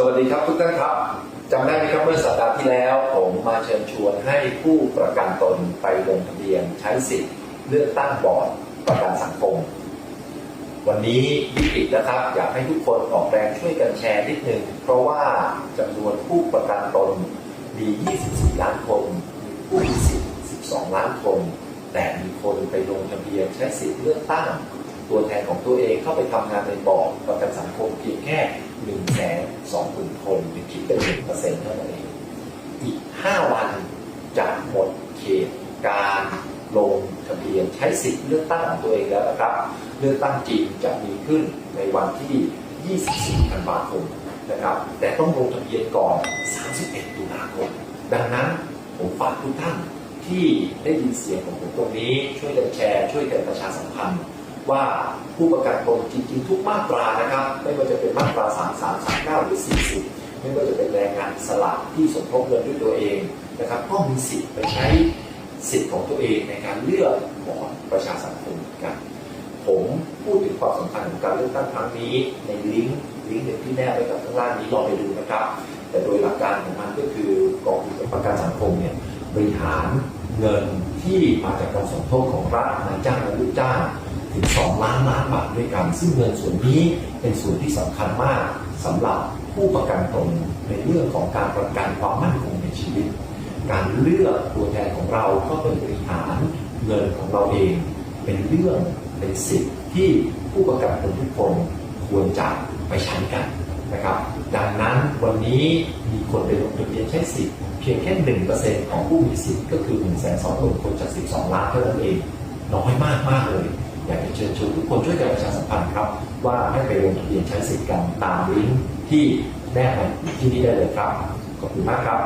สวัสดีครับทุกท่านครับจำได้ไหมครับเมื่อสัปดาห์ที่แล้ว ผมมาเชิญชวนให้ผู้ประกันตนไปลงทะเบียนใช้สิทธิ์เลือกตั้งบอร์ดประกันสังคม วันนี้วิกฤตนะครับ อยากให้ทุกคนออกแรงช่วยกันแชร์นิดนึง เพราะว่าจำนวนผู้ประกันตนมี 24 ล้านคนมีผู้มีสิทธิ์ 12 ล้านคน แต่มีคนไปลงทะเบียนใช้สิทธิ์เลือกตั้ง ตัวแทนของตัวเองเข้าไปทำงานในบอร์ดประกันสังคมเพียงแค่1 2 0 0 0 0คนหรือคิดเป็น1%เท่านั้นเองอีก 5 วันจะหมดเขตการลงทะเบียนใช้สิทธิ์เลือกตั้งของตัวเองแล้วนะครับ เลือกตั้งจริงจะมีขึ้นในวันที่ 24 ธันวาคมนะครับ แต่ต้องลงทะเบียนก่อน 31 ตุลาคม ดังนั้นผมฝากทุกท่านที่ได้ยินเสียงของผมตรงนี้ ช่วยกันแชร์ ช่วยกันประชาสัมพันธ์ ว่าผู้ประกันตนจริงๆทุกมาตรานะครับ ไม่ว่าจะเป็นมาตรา 33 39 หรือ 40 ไม่ว่าจะเป็นแรงงานอิสระที่สมทบเงินด้วยตัวเองนะครับก็มีสิทธิ์ไปใช้สิทธิ์ของตัวเองในการเลือกบอร์ดประชาสังคมกัน ผมพูดถึงความสำคัญของการเลือกตั้งครั้งนี้ ในลิงก์ลิงก์หนึ่งที่แนบไว้กับข้างล่างนี้ลองไปดูนะครับ แต่โดยหลักการของมันก็คือกองทุนประกันสังคมเนี่ยบริหารเงินที่มาจากการสมทบของรัฐนายจ้างและลูกจ้าง ถึง 2 ล้านล้านบาทด้วยกัน ซึ่งเงินส่วนนี้เป็นส่วนที่สำคัญมากสำหรับผู้ประกันตนในเรื่องของการประกันความมั่นคงในชีวิต การเลือกตัวแทนของเราเข้าไปบริหารเงินของเราเอง เป็นเรื่องเป็นสิทธิ์ที่ผู้ประกันตนทุกคนควรจะไปใช้กันนะครับ ดังนั้นวันนี้มีคนไปลงทะเบียนใช้สิทธิ์เพียงแค่หนึ่งเปอร์เซ็นต์ของผู้มีสิทธิ์ก็คือหนึ่งแสนสองหมื่นคนจากสิบสองล้านเท่านั้นเองน้อยมากมากเลย อยากจะเชิญชวนทุกคนช่วยกันประชาสัมพันธ์ครับ ว่าให้ไปลงทะเบียนใช้สิทธิ์กันตามลิงก์ที่แนบมาที่นี่ได้เลยครับ ขอบคุณมากครับ